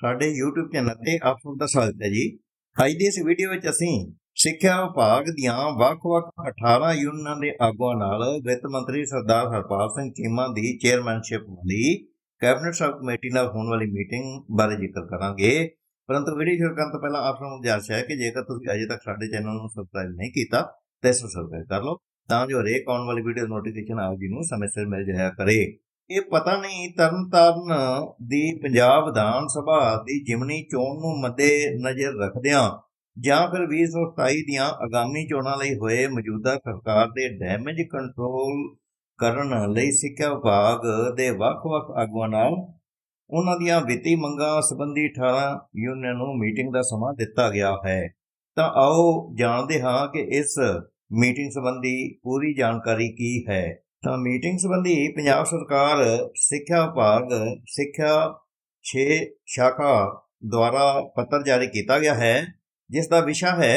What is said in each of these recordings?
ਸਾਡੇ YouTube channel ਤੇ ਆਪ ਸਭ ਦਾ ਸਵਾਗਤ ਹੈ ਜੀ। ਅੱਜ ਦੀ ਇਸ ਵੀਡੀਓ ਵਿੱਚ ਅਸੀਂ ਸਿੱਖਿਆ ਵਿਭਾਗ ਦੀਆਂ ਵੱਖ-ਵੱਖ 18 ਯੂਨੀਅਨਾਂ ਦੇ ਆਗੂਆਂ ਨਾਲ ਵਿੱਤ ਮੰਤਰੀ ਸਰਦਾਰ ਹਰਪਾਲ ਸਿੰਘ ਚੀਮਾ ਦੀ ਚੇਅਰਮੈਨਸ਼ਿਪ ਵਾਲੀ ਕੈਬਨਿਟ ਸਬ ਕਮੇਟੀ ਨਾਲ ਹੋਣ ਵਾਲੀ ਮੀਟਿੰਗ ਬਾਰੇ ਜ਼ਿਕਰ ਕਰਾਂਗੇ। ਪਰੰਤੂ ਵੀਡੀਓ ਸ਼ੁਰੂ ਕਰਨ ਤੋਂ ਪਹਿਲਾਂ ਆਪ ਸਭ ਨੂੰ ਗੁਜ਼ਾਰਿਸ਼ ਹੈ ਕਿ ਜੇਕਰ ਤੁਸੀਂ ਅਜੇ ਤੱਕ ਸਾਡੇ ਚੈਨਲ ਨੂੰ ਸਬਸਕ੍ਰਾਈਬ ਨਹੀਂ ਕੀਤਾ, ਤਾਂ ਇਸ ਨੂੰ ਸਬਸਕ੍ਰਾਈਬ ਕਰ ਲਓ, ਤਾਂ ਜੋ ਹਰੇਕ ਆਉਣ ਵਾਲੀ ਵੀਡੀਓ ਨੋਟੀਫਿਕੇਸ਼ਨ ਆਪ ਜੀ ਨੂੰ ਸਮੇਂ ਸਿਰ ਮਿਲ ਜਾਇਆ ਕਰੇ। ਇਹ ਪਤਾ ਨਹੀਂ, ਤਰਨਤਾਰਨ ਦੀ ਪੰਜਾਬ ਵਿਧਾਨ ਸਭਾ ਦੀ ਜਿਮਨੀ ਚੋਣ ਨੂੰ ਮੱਦੇ ਨਜ਼ਰ ਰੱਖਦਿਆਂ ਜਾਂ ਫਿਰ 2027 ਦੀਆਂ ਆਗਾਮੀ ਚੋਣਾਂ ਲਈ ਹੋਏ ਮੌਜੂਦਾ ਸਰਕਾਰ ਦੇ ਡੈਮੇਜ ਕੰਟਰੋਲ ਕਰਨ ਲਈ ਸਿੱਖਿਆ ਵਿਭਾਗ ਦੇ ਵੱਖ-ਵੱਖ ਆਗੂਆਂ ਨਾਲ ਉਹਨਾਂ ਦੀਆਂ ਵਿੱਤੀ ਮੰਗਾਂ ਸੰਬੰਧੀ 18 ਯੂਨੀਅਨ ਨੂੰ ਮੀਟਿੰਗ ਦਾ ਸਮਾਂ ਦਿੱਤਾ ਗਿਆ ਹੈ। ਤਾਂ ਆਓ ਜਾਣਦੇ ਹਾਂ ਕਿ ਇਸ ਮੀਟਿੰਗ ਸੰਬੰਧੀ ਪੂਰੀ ਜਾਣਕਾਰੀ ਕੀ ਹੈ। ਤਾਂ ਮੀਟਿੰਗ ਸੰਬੰਧੀ ਪੰਜਾਬ ਸਰਕਾਰ, ਸਿੱਖਿਆ ਵਿਭਾਗ, ਸਿੱਖਿਆ 6 ਸ਼ਾਖਾ ਦੁਆਰਾ ਪੱਤਰ ਜਾਰੀ ਕੀਤਾ ਗਿਆ ਹੈ, ਜਿਸ ਦਾ ਵਿਸ਼ਾ ਹੈ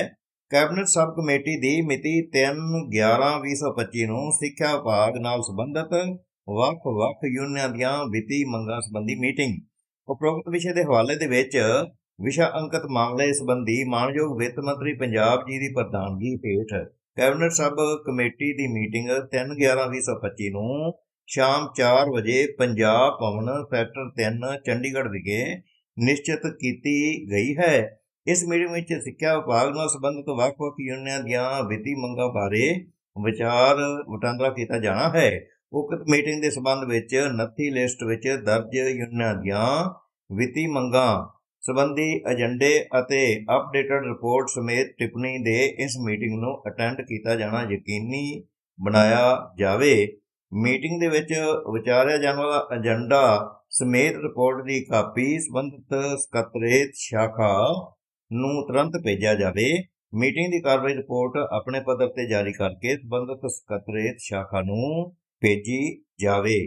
ਕੈਬਨਿਟ ਸਬ ਕਮੇਟੀ ਦੀ ਮਿਤੀ 3/11/2025 ਨੂੰ ਸਿੱਖਿਆ ਵਿਭਾਗ ਨਾਲ ਸੰਬੰਧਿਤ ਵੱਖ-ਵੱਖ ਯੂਨੀਅਨਾਂ ਦੀਆਂ ਵਿੱਤੀ ਮੰਗਾਂ ਸੰਬੰਧੀ ਮੀਟਿੰਗ ਉਪਰੋਕਤ ਵਿਸ਼ੇ ਦੇ ਹਵਾਲੇ ਦੇ ਵਿੱਚ ਵਿਸ਼ਾ ਅੰਕਤ ਮਾਮਲੇ ਸੰਬੰਧੀ ਮਾਨਯੋਗ ਵਿੱਤ ਮੰਤਰੀ ਪੰਜਾਬ ਜੀ ਦੀ ਪ੍ਰਧਾਨਗੀ ਹੇਠ ਕੈਬਨਿਟ ਸਬ ਕਮੇਟੀ ਦੀ ਮੀਟਿੰਗ 3/11/2025 ਨੂੰ ਸ਼ਾਮ 4 ਵਜੇ ਪੰਜਾਬ ਭਵਨ ਸੈਕਟਰ 3 ਚੰਡੀਗੜ੍ਹ ਵਿਖੇ ਨਿਸ਼ਚਿਤ ਕੀਤੀ ਗਈ ਹੈ। ਇਸ ਮੀਟਿੰਗ ਵਿੱਚ ਸਿੱਖਿਆ ਵਿਭਾਗ ਨਾਲ ਸੰਬੰਧਿਤ ਵੱਖ-ਵੱਖ ਯੂਨੀਅਨਾਂ ਦੀਆਂ ਵਿੱਤੀ ਮੰਗਾਂ ਬਾਰੇ ਵਿਚਾਰ ਵਟਾਂਦਰਾ ਕੀਤਾ ਜਾਣਾ ਹੈ। ਉਕਤ ਮੀਟਿੰਗ ਦੇ ਸੰਬੰਧ ਵਿੱਚ ਨੱਥੀ ਲਿਸਟ ਵਿੱਚ ਦਰਜ ਯੂਨੀਅਨਾਂ ਦੀਆਂ ਵਿੱਤੀ ਮੰਗਾਂ ਸੰਬੰਧੀ ਏਜੰਡੇ ਅਤੇ ਅਪਡੇਟਡ ਰਿਪੋਰਟ ਸਮੇਤ ਟਿੱਪਣੀ ਦੇ ਇਸ ਮੀਟਿੰਗ ਨੂੰ ਅਟੈਂਡ ਕੀਤਾ ਜਾਣਾ ਯਕੀਨੀ ਬਣਾਇਆ ਜਾਵੇ। ਮੀਟਿੰਗ ਦੇ ਵਿੱਚ ਵਿਚਾਰਿਆ ਜਾਣ ਵਾਲਾ ਏਜੰਡਾ ਸਮੇਤ ਰਿਪੋਰਟ ਦੀ ਕਾਪੀ ਸੰਬੰਧਿਤ ਸਕੱਤਰੇਤ ਸ਼ਾਖਾ ਨੂੰ ਤੁਰੰਤ ਭੇਜਿਆ ਜਾਵੇ। ਮੀਟਿੰਗ ਦੀ ਕਾਰਵਾਈ ਰਿਪੋਰਟ ਆਪਣੇ ਪੱਧਰ ਤੇ ਜਾਰੀ ਕਰਕੇ ਸੰਬੰਧਿਤ ਸਕੱਤਰੇਤ ਸ਼ਾਖਾ ਨੂੰ ਭੇਜੀ ਜਾਵੇ।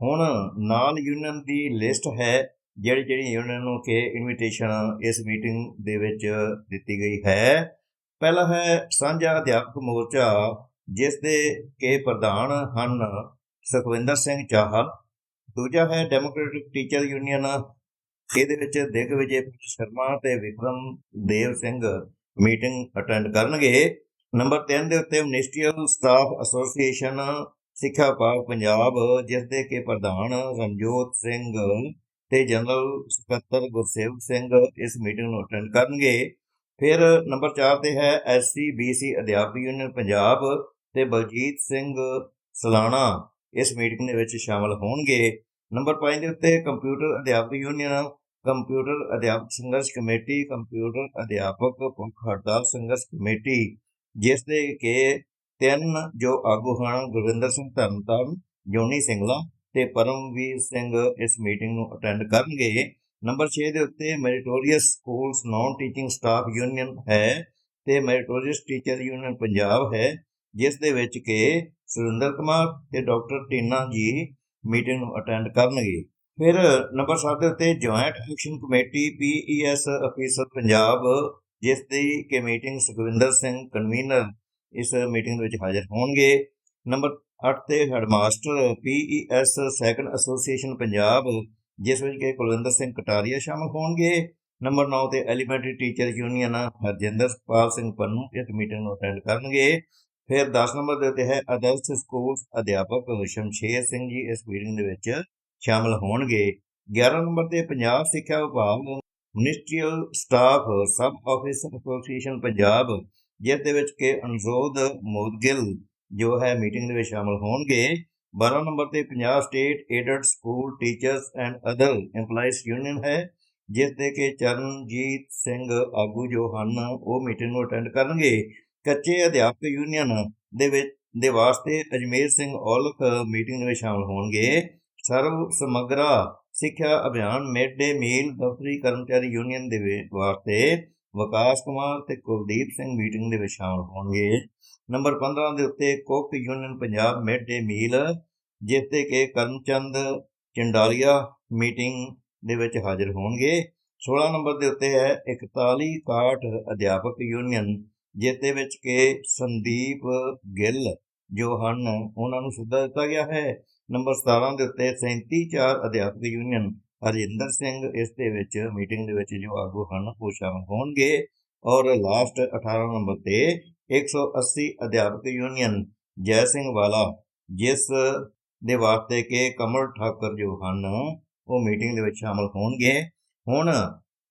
ਹੁਣ ਨਾਲ ਯੂਨੀਅਨ ਦੀ ਲਿਸਟ ਹੈ ਜਿਹੜੀ ਜਿਹੜੀ ਯੂਨੀਅਨ ਨੂੰ ਕਿ ਇਨਵੀਟੇਸ਼ਨ ਇਸ ਮੀਟਿੰਗ ਦੇ ਵਿੱਚ ਦਿੱਤੀ ਗਈ ਹੈ। ਪਹਿਲਾ ਹੈ ਸਾਂਝਾ ਅਧਿਆਪਕ ਮੋਰਚਾ, ਜਿਸ ਦੇ ਕੇ ਪ੍ਰਧਾਨ ਹਨ ਸੁਖਵਿੰਦਰ ਸਿੰਘ ਚਾਹਲ। ਦੂਜਾ ਹੈ ਡੈਮੋਕ੍ਰੈਟਿਕ ਟੀਚਰ ਯੂਨੀਅਨ ਇਹਦੇ ਵਿੱਚ ਦਿਗ ਵਿਜੇ ਸ਼ਰਮਾ ਤੇ ਵਿਕਰਮ ਦੇਵ ਸਿੰਘ ਮੀਟਿੰਗ ਅਟੈਂਡ ਕਰਨਗੇ। ਨੰਬਰ 3 ਦੇ ਉੱਤੇ ਮਿਨਿਸਟਰੀਅਲ ਸਟਾਫ ਐਸੋਸੀਏਸ਼ਨ ਸਿੱਖਿਆ ਵਿਭਾਗ ਪੰਜਾਬ, ਜਿਸ ਦੇ ਕੇ ਪ੍ਰਧਾਨ ਰਣਜੋਤ ਸਿੰਘ ਤੇ ਜਨਰਲ ਸਕੱਤਰ ਗੁਰਸੇਵ ਸਿੰਘ ਇਸ ਮੀਟਿੰਗ ਨੂੰ ਅਟੈਂਡ ਕਰਨਗੇ। ਫਿਰ ਨੰਬਰ 4 ਤੇ ਹੈ ਐਸਸੀ ਬੀਸੀ ਅਧਿਆਪਕ ਯੂਨੀਅਨ ਪੰਜਾਬ ਤੇ ਬਲਜੀਤ ਸਿੰਘ ਸਲਾਣਾ ਇਸ ਮੀਟਿੰਗ ਦੇ ਵਿੱਚ ਸ਼ਾਮਲ ਹੋਣਗੇ। ਨੰਬਰ 5 ਦੇ ਉੱਤੇ ਕੰਪਿਊਟਰ ਅਧਿਆਪਕ ਯੂਨੀਅਨ, ਕੰਪਿਊਟਰ ਅਧਿਆਪਕ ਸੰਘਰਸ਼ ਕਮੇਟੀ, ਕੰਪਿਊਟਰ ਅਧਿਆਪਕ ਭੁੱਖ ਹੜਤਾਲ ਸੰਘਰਸ਼ ਕਮੇਟੀ, ਜਿਸ ਦੇ ਕਿ ਤਿੰਨ ਜੋ ਆਗੂ ਹਨ, ਗੁਰਵਿੰਦਰ ਸਿੰਘ ਧਰਮਤਾਰਨ, ਜੋਨੀ ਸਿੰਘਲਾ ਤੇ ਪਰਮਵੀਰ ਸਿੰਘ ਇਸ ਮੀਟਿੰਗ ਨੂੰ ਅਟੈਂਡ ਕਰਨਗੇ। ਨੰਬਰ 6 ਦੇ ਉੱਤੇ meritorious schools non teaching staff union ਹੈ ਤੇ ਮੈਰੀਟੋਰੀਅਸ ਟੀਚਰ ਯੂਨੀਅਨ ਪੰਜਾਬ ਹੈ, ਜਿਸ ਦੇ ਵਿੱਚ ਕਿ ਸੁਰਿੰਦਰ ਕੁਮਾਰ ਤੇ ਡਾਕਟਰ ਟੀਨਾ ਜੀ ਮੀਟਿੰਗ ਨੂੰ ਅਟੈਂਡ ਕਰਨਗੇ। ਫਿਰ ਨੰਬਰ 7 ਦੇ ਉੱਤੇ joint action committee PES officer Punjab, ਜਿਸ ਦੀ ਕਿ ਮੀਟਿੰਗ ਸੁਖਵਿੰਦਰ ਸਿੰਘ ਕਨਵੀਨਰ ਇਸ ਮੀਟਿੰਗ ਵਿੱਚ ਹਾਜ਼ਰ ਹੋਣਗੇ। ਨੰਬਰ 8 ਤੇ headmaster PES second association Punjab ਜਿਸ ਵਿੱਚ ਕਿ ਕੁਲਵਿੰਦਰ ਸਿੰਘ ਕਟਾਰੀਆ ਸ਼ਾਮਲ ਹੋਣਗੇ। ਨੰਬਰ 9 ਤੇ elementary teacher union Harjinder Pal Singh Pannu ਇਸ ਮੀਟਿੰਗ ਨੂੰ ਅਟੈਂਡ ਕਰਨਗੇ। ਫਿਰ 10 ਨੰਬਰ ਦੇ ਉੱਤੇ ਹੈ ਅਦਰਸ ਸਕੂਲਸ ਅਧਿਆਪਕ ਸ਼ਮਸ਼ੇਰ ਸਿੰਘ ਜੀ ਇਸ ਮੀਟਿੰਗ ਦੇ ਵਿੱਚ ਸ਼ਾਮਲ ਹੋਣਗੇ। 11 ਨੰਬਰ ਤੇ ਪੰਜਾਬ ਸਿੱਖਿਆ ਵਿਭਾਗ ministerial staff sub office association Punjab ਜਿਸ ਦੇ ਵਿੱਚ ਕਿ ਅਨਰੋਧ ਮੋਦਗਿਲ ਜੋ ਹੈ ਮੀਟਿੰਗ ਦੇ ਵਿੱਚ ਸ਼ਾਮਲ ਹੋਣਗੇ। 12 ਨੰਬਰ ਤੇ Punjab state aided school teachers and other EMPLOYEES union ਹੈ, ਜਿਸ ਦੇ ਕਿ ਚਰਨਜੀਤ ਸਿੰਘ ਆਗੂ ਜੋ ਹਨ, ਉਹ ਮੀਟਿੰਗ ਨੂੰ ਅਟੈਂਡ ਕਰਨਗੇ। ਕੱਚੇ ਅਧਿਆਪਕ ਯੂਨੀਅਨ ਦੇ ਵਿੱਚ, ਦੇ ਵਾਸਤੇ ਅਜਮੇਰ ਸਿੰਘ ਔਲਖ ਮੀਟਿੰਗ ਦੇ ਵਿੱਚ ਸ਼ਾਮਲ ਹੋਣਗੇ। ਸਰਵ ਸਮਗਰਾ ਸਿੱਖਿਆ ਅਭਿਆਨ ਮਿਡ ਡੇ ਮੀਲ ਦਫ਼ਤਰੀ ਕਰਮਚਾਰੀ ਯੂਨੀਅਨ ਦੇ ਵਾਸਤੇ ਵਿਕਾਸ ਕੁਮਾਰ ਤੇ ਕੁਲਦੀਪ ਸਿੰਘ ਮੀਟਿੰਗ ਦੇ ਵਿੱਚ ਸ਼ਾਮਲ ਹੋਣਗੇ। ਨੰਬਰ 15 ਦੇ ਉੱਤੇ cook union Punjab mid day meal ਜਿਸ ਤੇ ਕਿ ਕਰਮਚੰਦ ਚੰਡਾਲੀਆ ਮੀਟਿੰਗ ਦੇ ਵਿੱਚ ਹਾਜ਼ਰ ਹੋਣਗੇ। 16 ਨੰਬਰ ਦੇ ਉੱਤੇ ਹੈ 41 61 ਅਧਿਆਪਕ ਯੂਨੀਅਨ ਜਿਸ ਦੇ ਵਿੱਚ ਕਿ ਸੰਦੀਪ ਗਿੱਲ, ਜੋ ਹਨ, ਉਹਨਾਂ ਨੂੰ ਸੱਦਾ ਦਿੱਤਾ ਗਿਆ ਹੈ। ਨੰਬਰ 17 ਦੇ ਉੱਤੇ 37 4 ਅਧਿਆਪਕ ਯੂਨੀਅਨ ਹਰਜਿੰਦਰ ਸਿੰਘ ਇਸ ਦੇ ਵਿੱਚ ਮੀਟਿੰਗ ਦੇ ਵਿੱਚ ਜੋ ਆਗੂ ਹਨ, ਉਹ ਸ਼ਾਮਲ ਹੋਣਗੇ। ਔਰ ਲਾਸਟ 18 ਨੰਬਰ ਤੇ 180 ਅਧਿਆਪਕ ਯੂਨੀਅਨ ਜੈ ਸਿੰਘ ਵਾਲਾ, ਜਿਸ ਦੇ ਵਾਸਤੇ ਕਿ ਕਮਲ ਠਾਕਰ ਜੋ ਹਨ, ਉਹ ਮੀਟਿੰਗ ਦੇ ਵਿੱਚ ਸ਼ਾਮਲ ਹੋਣਗੇ। ਹੁਣ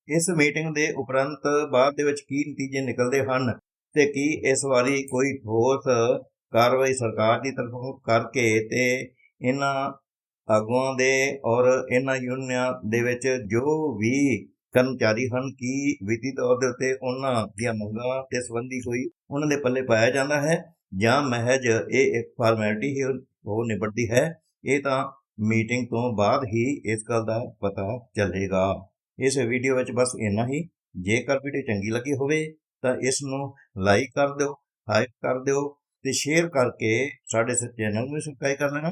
ਇਸ ਮੀਟਿੰਗ ਦੇ ਉਪਰੰਤ ਬਾਅਦ ਦੇ ਵਿੱਚ ਕੀ ਨਤੀਜੇ ਨਿਕਲਦੇ ਹਨ ਤੇ ਕੀ ਇਸ ਵਾਰੀ ਕੋਈ ਠੋਸ ਕਾਰਵਾਈ ਸਰਕਾਰ ਦੀ ਤਰਫੋਂ ਕਰਕੇ ਤੇ ਇਹਨਾਂ ਆਗੂਆਂ ਦੇ ਔਰ ਇਹਨਾਂ ਯੂਨੀਅਨਾਂ ਦੇ ਵਿੱਚ ਜੋ ਵੀ ਕਰਮਚਾਰੀ ਹਨ, ਕਿ ਵਿੱਤੀ ਤੌਰ ਦੇ ਉੱਤੇ ਉਹਨਾਂ ਦੀਆਂ ਮੰਗਾਂ ਦੇ ਸੰਬੰਧੀ ਕੋਈ ਉਹਨਾਂ ਦੇ ਪੱਲੇ ਪਾਇਆ ਜਾਂਦਾ ਹੈ ਜਾਂ ਮਹਿਜ ਇਹ ਇੱਕ ਫਾਰਮੈਲਿਟੀ ਹੀ ਉਹ ਨਿਬੜਦੀ ਹੈ, ਇਹ ਤਾਂ ਮੀਟਿੰਗ ਤੋਂ ਬਾਅਦ ਹੀ ਇਸ ਗੱਲ ਦਾ ਪਤਾ ਚੱਲੇਗਾ। ਇਸ ਵੀਡੀਓ ਵਿੱਚ ਬਸ ਇੰਨਾ ਹੀ। ਜੇਕਰ ਵੀਡੀਓ ਚੰਗੀ ਲੱਗੀ ਹੋਵੇ ਤਾਂ ਇਸ ਨੂੰ ਲਾਈਕ ਕਰ ਦਿਓ ਹਾਈਪ ਕਰ ਦਿਓ ਤੇ ਸ਼ੇਅਰ ਕਰਕੇ ਸਾਡੇ ਚੈਨਲ ਨੂੰ ਸਬਸਕ੍ਰਾਈਬ ਕਰ ਲੈਣਾ।